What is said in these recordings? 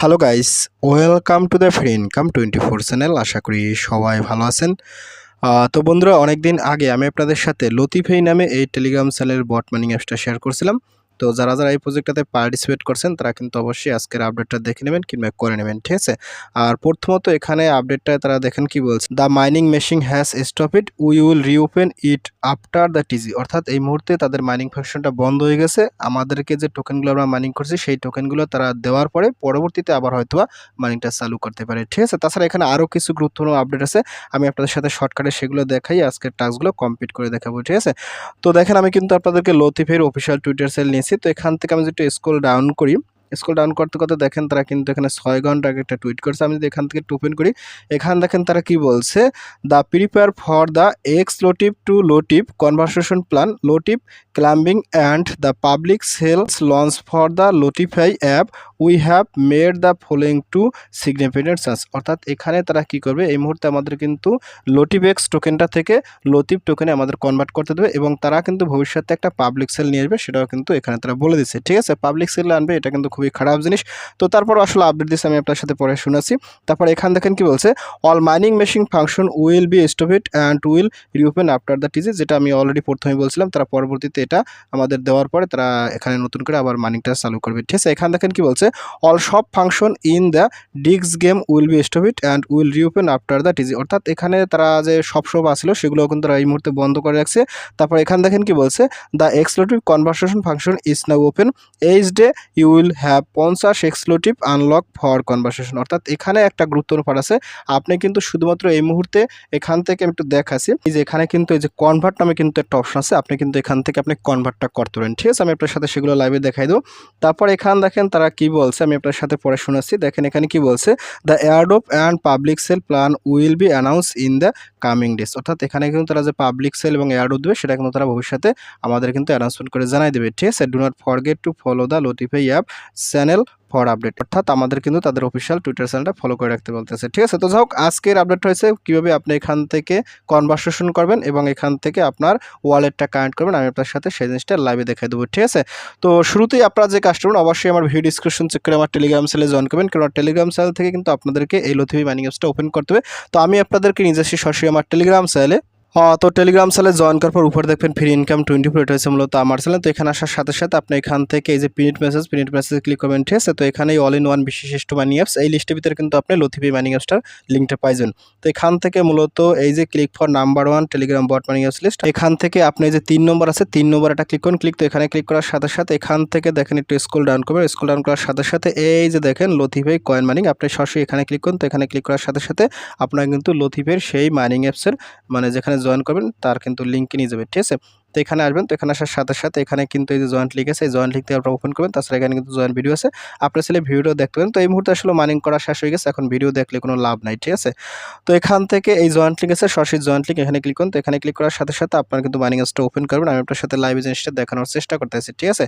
Hello guys welcome to the free income twenty four channel আশা করি সবাই ভালো আছেন। তো বন্ধুরা অনেক দিন আগে আমি আপনাদের সাথে লতিফেই নামে এই টেলিগ্রাম চ্যানেলের বট মানিং অ্যাপসটা শেয়ার করছিলাম। তো যারা যারা এই প্রজেক্টটাতে পার্টিসিপেট করছেন, তারা কিন্তু অবশ্যই আজকের আপডেটটা দেখে নেবেন, কিংবা করে নেবেন, ঠিক আছে? আর প্রথমত এখানে আপডেটটা তারা দেখেন কি বলছে the mining machine has stop it we will reopen it after the TG অর্থাৎ এই মুহূর্তে তাদের মাইনিং ফাংশনটা বন্ধ হয়ে গেছে। আমাদেরকে যে টোকেনগুলো আমরা মাইনিং করছি, সেই টোকেনগুলো তারা দেওয়ার পরে পরবর্তীতে আবার হয়তোবা মাইনিংটা চালু করতে পারে, ঠিক আছে? তাছাড়া এখানে আরও কিছু গুরুত্বপূর্ণ আপডেট আছে। আমি আপনাদের সাথে শর্টকাটে সেগুলো দেখাই, আজকের টাস্কগুলো কমপ্লিট করে দেখাবো, ঠিক আছে? তো দেখেন, আমি কিন্তু আপনাদেরকে লতিফের অফিসিয়াল টুইটার সেল নিয়েছি তো এখান থেকে আমি যদি স্ক্রল ডাউন করি স্ক্রল ডাউন করতে করতে দেখেন তারা কিন্তু এখানে ছয় ঘণ্টা আগে একটা টুইট করছে। আমি যদি এখান থেকে টুপেন করি, এখান দেখেন তারা কি বলছে? The prepare for the X Lotiv to Lotiv conversation plan Lotiv climbing and the public sales launch for the Lotify app we have made the following two significant chance অর্থাৎ এখানে তারা কি করবে? এই মুহূর্তে আমাদের কিন্তু লোটিভেক্স টোকেনটা থেকে লতিভ টোকেনে আমাদের কনভার্ট করতে দেবে এবং তারা কিন্তু ভবিষ্যতে একটা পাবলিক সেল নিয়ে আসবে, সেটাও কিন্তু এখানে তারা বলে দিচ্ছে। ঠিক আছে? পাবলিক সেল আনবে, এটা কিন্তু খুবই খারাপ জিনিস। তো তারপর আসলে আপডেট দিচ্ছে আমি আপনার সাথে পরে শুনেছি। তারপর এখান দেখেন কি বলছে all mining machine function will be stopped and will reopen after the TG যেটা আমি অলরেডি প্রথমে বলছিলাম। তারা পরবর্তীতে এটা আমাদের দেওয়ার পরে তারা এখানে নতুন করে আবার মাইনিংটা চালু করবে। ঠিক আছে, এখান দেখেন কি বলছে অল সব ফাংশন ইন দ্য ডিক্স game will be stopped and will reopen after the TG অর্থাৎ এখানে তারা যে সব সব আসলো সেগুলো কিন্তু তারা এই মুহূর্তে বন্ধ করে রাখছে। তারপর এখান দেখেন কি বলছে the এক্সপ্লোটিভ conversation function is now open each day you will have পঞ্চাশ এক্সক্লুটিভ আনলক ফর কনভারসেশন অর্থাৎ এখানে একটা গুরুত্বপূর্ণ পার্ট আছে। আপনি কিন্তু শুধুমাত্র এই মুহূর্তে এখান থেকে আমি একটু দেখাচ্ছি। এই যে এখানে কিন্তু এই যে কনভার্ট নামে কিন্তু একটা অপশন আছে। আপনি কিন্তু এখান থেকে আপনি কনভার্টটা করতে পারেন। ঠিক আছে, আমি আপনার সাথে সেগুলো লাইভে দেখাই দেবো। তারপর এখান দেখেন তারা কি বলছে? আমি আপনার সাথে পরে শোনাচ্ছি। দেখেন এখানে কি বলছে? The airdrop and public sale plan will be announce in the coming days অর্থাৎ এখানে কিন্তু তারা যে পাবলিক সেল এবং এয়ার উঠবে, সেটা কিন্তু তারা ভবিষ্যতে আমাদের কিন্তু অ্যানাউন্সমেন্ট করে জানাই দেবে। ঠিক আছে? Do not forget to follow the Lotify app channel for update অর্থাৎ আমাদের কিন্তু তাদের অফিসিয়াল টুইটার চ্যানেলটা ফলো করে রাখতে বলতেছে। ঠিক আছে, তো যাই হোক, আজকের আপডেট হয়েছে কীভাবে আপনি এখান থেকে কনভারসেশন করবেন এবং এখান থেকে আপনার ওয়ালেটটা কানেক্ট করবেন, আমি আপনার সাথে সেই জিনিসটা লাইভে দেখাই দেবো, ঠিক আছে? তো শুরুতেই আপনারা যে কাজটা করবেন অবশ্যই আমার ভিডিও ডিসক্রিপশন চেক করে আমার টেলিগ্রাম চ্যানেলে জয়েন করবেন কারণ টেলিগ্রাম চ্যানেল থেকে কিন্তু আপনাদেরকে এই লথিবি মাইনিং অ্যাপসটা ওপেন করতে হবে। তো আমি আপনাদেরকে নিজস্ব সরাসরি আমার টেলিগ্রাম চ্যানেলে তো টেলিগ্রাম চ্যানেলে জয়েন করার পর উপরে দেখবেন ফ্রি ইনকাম টোয়েন্টি ফোর এটা হচ্ছে মূলত আমার চ্যানেল তো এখানে আসার সাথে সাথে আপনি এখান থেকে এই যে print message print message click করবেন, ঠিক আছে? তো এখানে অল ইন ওয়ান বিশিষ্ট মানি অ্যাপস এই লিস্টের ভিতরে কিন্তু আপনি লথিপি মানি অ্যাপসটার লিঙ্কটা পাইবেন। তো এখান থেকে মূলত এই যে click for number one Telegram bot money apps list এখান থেকে আপনি যে তিন নম্বর আছে, তিন নম্বর একটা ক্লিক করুন ক্লিক তো এখানে ক্লিক করার সাথে সাথে এখান থেকে দেখেন একটু স্কুল ডাউন করবেন স্কুল ডাউন করার সাথে সাথে এই যে দেখেন লথিফাই কয়েন মাইনিং আপনি সরাসরি এখানে ক্লিক করুন, তো এখানে ক্লিক করার সাথে সাথে আপনার কিন্তু লথিফের সেই মাইনিং অ্যাপসের মানে যেখানে জয়েন করবেন তার কিন্তু লিঙ্কে নিয়ে যাবে ঠিক আছে? তো এখানে আসবেন, তো এখানে আসার সাথে সাথে এখানে কিন্তু এই যে জয়েন্ট লিঙ্ক আছে, এই জয়েন্ট লিঙ্ক আপনারা ওপেন করবেন, তাছাড়া এখানে কিন্তু জয়েন্ট ভিডিও আছে। আপনার ছেলে ভিডিও দেখতে পারেন। তো এই মুহূর্তে আসলে মাইনিং করা শেষ হয়ে গেছে, এখন ভিডিও দেখলে কোনো লাভ নাই, ঠিক আছে? তো এখান থেকে এই জয়েন্ট লিঙ্ক আছে, সরাসরি জয়েন্ট লিঙ্ক এখানে ক্লিক করুন। তো এখানে ক্লিক করার সাথে সাথে আপনার কিন্তু মাইনিং অ্যাপসটা ওপেন করবেন। আমি আপনার সাথে লাইভ জিনিসটা দেখানোর চেষ্টা করতেছি, ঠিক আছে?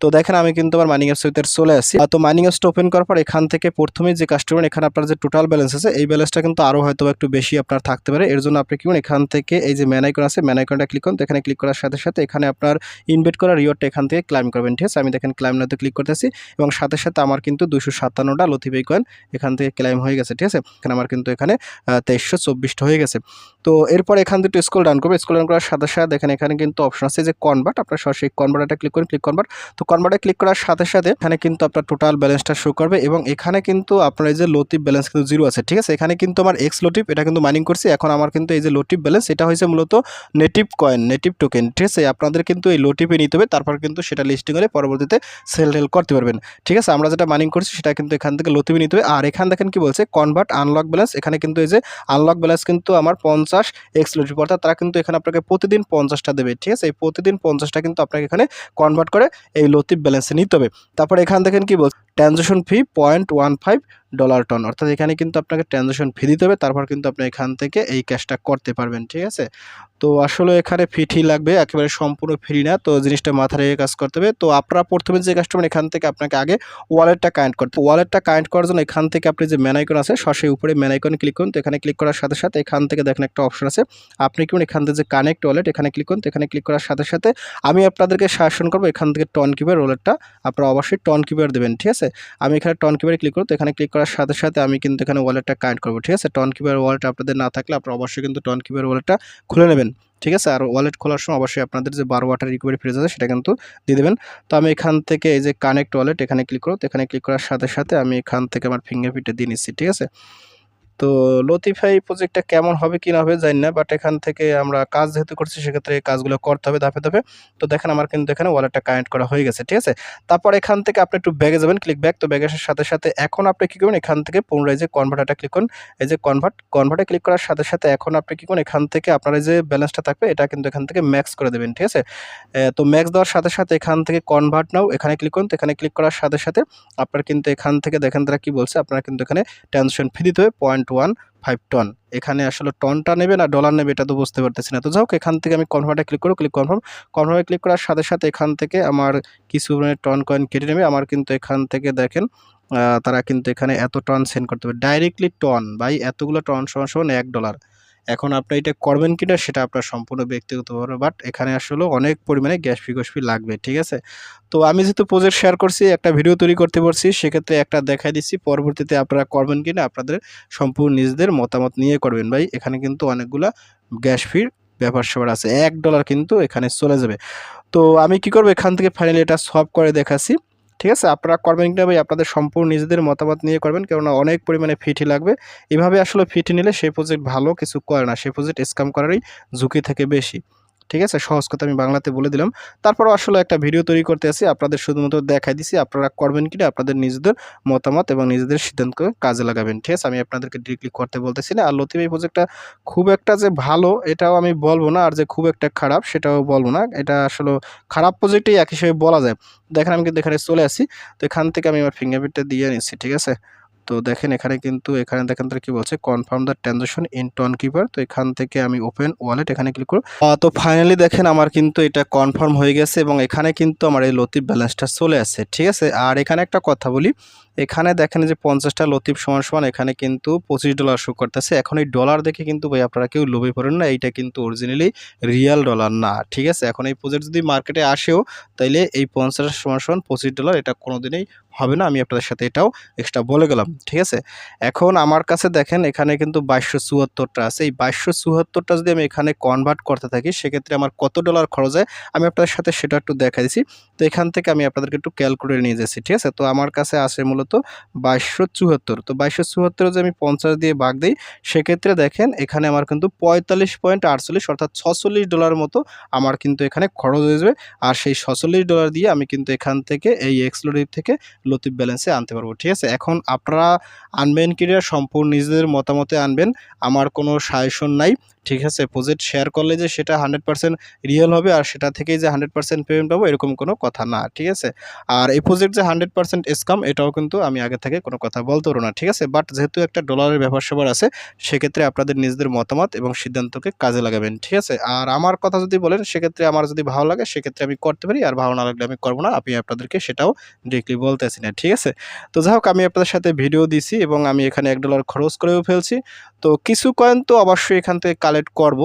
তো দেখেন আমি কিন্তু আমার মাইনিং অ্যাপস ভিতরে চলে আসি তো মাইনিং অ্যাপসটা ওপেন করার পর এখান থেকে প্রথমে যে কাস্টমার এখানে আপনার যে টোটাল ব্যালেন্স আছে, এই ব্যালেন্সটা কিন্তু আরও হয়তো একটু বেশি আপনার থাকতে পারে। এর জন্য আপনি কি এখান থেকে এই যে ম্যান আইকন আছে ম্যান আইকনটা ক্লিক করুন। তো এখানে ক্লিক করার সাথে সাথে এখানে আপনার ইনভেট করা রিওয়ার্ডটা এখান থেকে ক্লাইম করবেন, ঠিক আছে? আমি দেখেন ক্লাইম নাতে ক্লিক করতেছি এবং সাথে সাথে আমার কিন্তু দুশো সাতান্নটা লথিবাই কয়েন এখান থেকে ক্লাইম হয়ে গেছে, ঠিক আছে? এখানে আমার কিন্তু এখানে তেইশশো চব্বিশটা হয়ে গেছে। তো এরপর এখান থেকে স্কুল ডাউন করবে স্কুল ডাউন করার সাথে সাথে দেখেন এখানে কিন্তু অপশন আছে যে কনভার্ট আপনার সরাসরি কনভার্টারটা ক্লিক করুন ক্লিক কনভার্ট তো কনভার্টে ক্লিক করার সাথে সাথে এখানে কিন্তু আপনার টোটাল ব্যালেন্সটা শো করবে এবং এখানে কিন্তু আপনার এই যে লতিভ ব্যালেন্স কিন্তু জিরো আছে, ঠিক আছে? এখানে কিন্তু আমার এক্স লটিভ এটা কিন্তু মাইনিং করছি, এখন আমার কিন্তু এই যে লটিভ ব্যালেন্স এটা হয়েছে মূলত নেটিভ কয়েন নেটিভ টোকেন ঠিক আছে? আপনাদের কিন্তু এই লোটিপে নিতে হবে, তারপর কিন্তু সেটা লিস্টিং করে পরবর্তীতে সেল টেল করতে পারবেন, ঠিক আছে? আমরা যেটা মাইনিং করছি সেটা কিন্তু এখান থেকে লতিপে নিতে হবে, আর এখান দেখেন কি বলছে কনভার্ট আনলক ব্যালেন্স এখানে কিন্তু এই যে আনলক ব্যালেন্স কিন্তু আমার পঞ্চাশ এক্স লটিভ অর্থাৎ তারা কিন্তু এখানে আপনাকে প্রতিদিন পঞ্চাশটা দেবে, ঠিক আছে? এই প্রতিদিন পঞ্চাশটা কিন্তু আপনাকে এখানে কনভার্ট করে এই লতিফ ব্যালেন্সে নিতে হবে। তারপর এখান দেখেন কি বলছে? Transaction fee point one five dollar TON অর্থাৎ এখানে কিন্তু আপনাকে ট্রানজ্যাকশন ফি দিতে হবে, তারপর কিন্তু আপনি এখান থেকে এই ক্যাশটা করতে পারবেন, ঠিক আছে? তো আসলে এখানে ফিটি লাগবে, একেবারে সম্পূর্ণ ফ্রি না, তো জিনিসটা মাথায় রেখে কাজ করতে হবে। তো আপনারা প্রথমে যে কাস্টমার এখান থেকে আপনাকে আগে ওয়ালেটটা কানেক্ট করতে ওয়ালেটটা কানেক্ট করার জন্য এখান থেকে আপনি যে ম্যানাইকন আছে সরাসরি উপরে ম্যানাইকন ক্লিক করুন। তো এখানে ক্লিক করার সাথে সাথে এখান থেকে দেখেন একটা অপশন আছে। আপনি কি এখান থেকে যে কানেক্ট ওয়ালেট এখানে ক্লিক করুন। তো এখানে ক্লিক করার সাথে সাথে আমি আপনাদেরকে শাসন করব, এখান থেকে টন কিপার ওয়ালেটটা আপনারা অবশ্যই টন কিপার দেবেন, ঠিক আছে? আমি এখানে টন কিপারে ক্লিক করব, তো এখানে ক্লিক করার সাথে সাথে আমি কিন্তু এখানে ওয়ালেটটা কানেক্ট করব, ঠিক আছে? টন কিপার ওয়ালেট আপনাদের না থাকলে আপনারা অবশ্যই কিন্তু টন কিপার ওয়ালেটটা খুলে নেবেন, ঠিক আছে? আর ওয়ালেট খোলার সময় অবশ্যই আপনাদের যে বারো ওয়াটার রিকভারি ফ্রিজ আছে সেটা কিন্তু দিয়ে দেবেন। তো আমি এখান থেকে এই যে কানেক্ট ওয়ালেট এখানে ক্লিক করো, তো এখানে ক্লিক করার সাথে সাথে আমি এখান থেকে আমার ফিঙ্গারপ্রিন্টটা দিয়ে নিচ্ছি, ঠিক আছে? তো লতিফাই প্রজেক্টটা কেমন হবে কি না হবে জানি না বাট এখান থেকে আমরা কাজ যেহেতু করছি, সেক্ষেত্রে এই কাজগুলো করতে হবে ধাপে ধাপে। তো দেখেন আমার কিন্তু এখানে ওয়ালেটটা কানেক্ট করা হয়ে গেছে, ঠিক আছে? তারপর এখান থেকে আপনি একটু ব্যাগে যাবেন ক্লিক ব্যাক তো ব্যাগের সাথে সাথে এখন আপনি কী করবেন, এখান থেকে পুনরায় যে কনভার্টারটা ক্লিক করুন, এই যে কনভার্ট কনভার্টে ক্লিক করার সাথে সাথে এখন আপনি কী করুন, এখান থেকে আপনার যে ব্যালেন্সটা থাকবে, এটা কিন্তু এখান থেকে ম্যাক্স করে দেবেন, ঠিক আছে? তো ম্যাক্স দেওয়ার সাথে সাথে এখান থেকে কনভার্ট নাও এখানে ক্লিক করুন, তো এখানে ক্লিক করার সাথে সাথে আপনার কিন্তু এখান থেকে দেখেন তারা কী বলছে, আপনারা কিন্তু এখানে ট্রানজেকশন ফি দিতে হবে পয়েন্ট ওয়ান ফাইভ টন এখানে আসলে টনটা নেবে না ডলার নেবে, এটা তো বুঝতে পারতেছি না। তো যাই হোক, এখান থেকে আমি কনভার্টে ক্লিক করব ক্লিক কনফার্ম কনফার্মে ক্লিক করার সাথে সাথে এখান থেকে আমার কিছু টন কয়েন কেটে নেবে। আমার কিন্তু এখান থেকে দেখেন তারা কিন্তু এখানে এত টন সেন্ড করতে পারে। ডাইরেক্টলি টন বাই এতগুলো টন সমান সমান এক ডলার এখন আপনি এটা করবেন কিনা সেটা আপনার সম্পূর্ণ ব্যক্তিগত ব্যাপার বাট এখানে আসলে অনেক পরিমাণে গ্যাস ফি গ্যাস ফি লাগবে, ঠিক আছে? তো আমি যেহেতু প্রজেক্ট শেয়ার করছি, একটা ভিডিও তৈরি করতে পারছি, সেক্ষেত্রে একটা দেখাই দিচ্ছি, পরবর্তীতে আপনারা করবেন কিনা, আপনাদের সম্পূর্ণ নিজেদের মতামত নিয়ে করবেন। ভাই, এখানে কিন্তু অনেকগুলা গ্যাস ফির ব্যাপার স্যাপার আছে, এক ডলার কিন্তু এখানে চলে যাবে। তো আমি কি করব? এখান থেকে ফাইনালি এটা সলভ করে দেখাচ্ছি। ঠিক আছে? আপনারা করবেন কিনা ভাই? আপনাদের সম্পূর্ণ নিজেদের মতামত নিয়ে করবেন, কেননা অনেক পরিমাণে ফিটি লাগবে। এভাবে আসলে ফিটি নিলে সেই প্রজেক্ট ভালো কিছু করে না। সেই প্রজেক্ট স্ক্যাম করারই ঝুঁকি থেকে বেশি। ঠিক আছে? সহজ কথা আমি বাংলাতে বলে দিলাম। তারপরও আসলে একটা ভিডিও তৈরি করতে আসি, আপনাদের শুধুমাত্র দেখাই দিছি, আপনারা করবেন কিনা, আপনাদের নিজেদের মতামত এবং নিজেদের সিদ্ধান্তকে কাজে লাগাবেন। ঠিক আছে? আমি আপনাদেরকে ডিরেক্টলি করতে বলতেছি না। আর লতিফ এই প্রজেক্টটা খুব একটা যে ভালো, এটাও আমি বলব না। আর যে খুব একটা খারাপ, সেটাও বলব না। এটা আসলে খারাপ প্রজেক্টেই এক হিসেবে বলা যায়। দেখেন, আমি কিন্তু এখানে চলে আসি। তো এখান থেকে আমি আমার ফিঙ্গারপ্রিন্টটা দিয়ে নিচ্ছি, ঠিক আছে? তো দেখেন এখানে কিন্তু, এখানে দেখেন তারা কি বলছে? Confirm the transaction in Tonkeeper তো এখান থেকে আমি ওপেন ওয়ালেট এখানে ক্লিক করব। তো ফাইনালি দেখেন আমার কিন্তু এটা কনফার্ম হয়ে গেছে এবং এখানে কিন্তু আমার এই লতির ব্যালেন্সটা চলে আসছে, ঠিক আছে? আর এখানে একটা কথা বলি। এখানে দেখেন যে পঞ্চাশটা লতিফ সমান সমান, এখানে কিন্তু পঁচিশ ডলার শো করতেছে। এখন এই ডলার দেখে কিন্তু ভাই আপনারা কেউ লোভে পড়েন না, এইটা কিন্তু অরিজিনালি রিয়াল ডলার না, ঠিক আছে? এখন এই প্রজেক্ট যদি মার্কেটে আসেও, তাইলে এই পঞ্চাশ সমান সমান পঁচিশ ডলার এটা কোনোদিনই হবে না, আমি আপনাদের সাথে এটাও এক্সট্রা বলে গেলাম, ঠিক আছে? এখন আমার কাছে দেখেন এখানে কিন্তু বাইশশো চুয়াত্তরটা আছে। এই বাইশশো চুয়াত্তরটা যদি আমি এখানে কনভার্ট করতে থাকি, সেক্ষেত্রে আমার কত ডলার খরচ হয়, আমি আপনাদের সাথে সেটা একটু দেখা তো এখান থেকে আমি আপনাদেরকে একটু ক্যালকুলেট নিয়ে যাচ্ছি, ঠিক আছে? তো আমার কাছে আসে মূলত বাইশশো চুয়াত্তর। তো বাইশশো চুয়াত্তর যদি আমি পঞ্চাশ দিয়ে বাঘ দিই, সেক্ষেত্রে দেখেন এখানে আমার কিন্তু পঁয়তাল্লিশ পয়েন্ট আটচল্লিশ অর্থাৎ ছচল্লিশ ডলার মতো আমার কিন্তু এখানে খরচ হয়ে যাবে। আর সেই ছচল্লিশ ডলার দিয়ে আমি কিন্তু এখান থেকে এই এক্সক্লুডিভ থেকে লতিফ ব্যালেন্সে আনতে পারব, ঠিক আছে? এখন আপনারা আনবেন কিনা সম্পূর্ণ নিজেদের মতামতে আনবেন। আমার কোনো সাজেশন নাই, ঠিক আছে? প্রজেক্ট শেয়ার করলে যে সেটা হান্ড্রেড পার্সেন্ট রিয়েল হবে আর সেটা থেকেই যে হান্ড্রেড পার্সেন্ট পেমেন্ট পাবো, এরকম কোনো কথা না, ঠিক আছে? আর এই প্রজেক্ট যে হান্ড্রেড পার্সেন্ট স্কাম এটাও কিন্তু আমি আগে থেকে কোনো কথা বলতে পারব না, ঠিক আছে? বাট যেহেতু একটা ডলারের ব্যাপার সবার আছে, সেক্ষেত্রে আপনাদের নিজেদের মতামত এবং সিদ্ধান্তকে কাজে লাগাবেন, ঠিক আছে? আর আমার কথা যদি বলেন, সেক্ষেত্রে আমার যদি ভালো লাগে, সেক্ষেত্রে আমি করতে পারি, আর ভালো না লাগলে আমি করব না আমি আপনাদেরকে সেটাও ডিরেক্টলি বলতেছি না, ঠিক আছে? তো যাই হোক, আমি আপনাদের সাথে ভিডিও দিছি এবং আমি এখানে এক ডলার খরচ করেও ফেলছি। তো কিছু কয়েন তো অবশ্যই এখান থেকে কালেক্ট করব।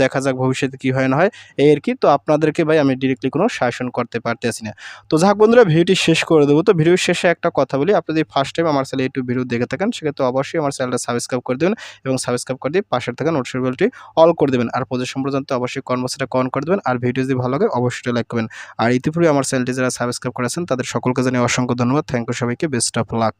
দেখা যাক ভবিষ্যতে কি হয় না হয়। এই আর কি তো আপনাদেরকে ভাই আমি ডিরেক্টলি কোনো শাসন করতে পারতেছি না। তো যাক বন্ধুরা, ভিডিওটি শেষ করে দেবো। তো ভিডিওর শেষে একটা কথা বলি, আপনি যদি ফার্স্ট টাইম আমার চ্যানেল ইউটিউব ভিডিও দেখে থাকেন, সেক্ষেত্রে অবশ্যই আমার চ্যানেলটা সাবস্ক্রাইব করে দেবেন এবং সাবস্ক্রাইব করে দিয়ে পাশের থাকা নোটিফিকেশনটি অল করে দেবেন। আর প্রজেক্ট সম্পর্কে অবশ্যই কনভার্সটা কন করে দেবেন, আর ভিডিও যদি ভালো লাগে অবশ্যই লাইক করবেন। আর ইতিপূর্বে আমার চ্যানেলটি যারা সাবস্ক্রাইব করেছেন, তাদের সকলকে জানিয়ে অসংখ্য ধন্যবাদ। থ্যাংক ইউ সবাইকে বেস্ট অফ লাক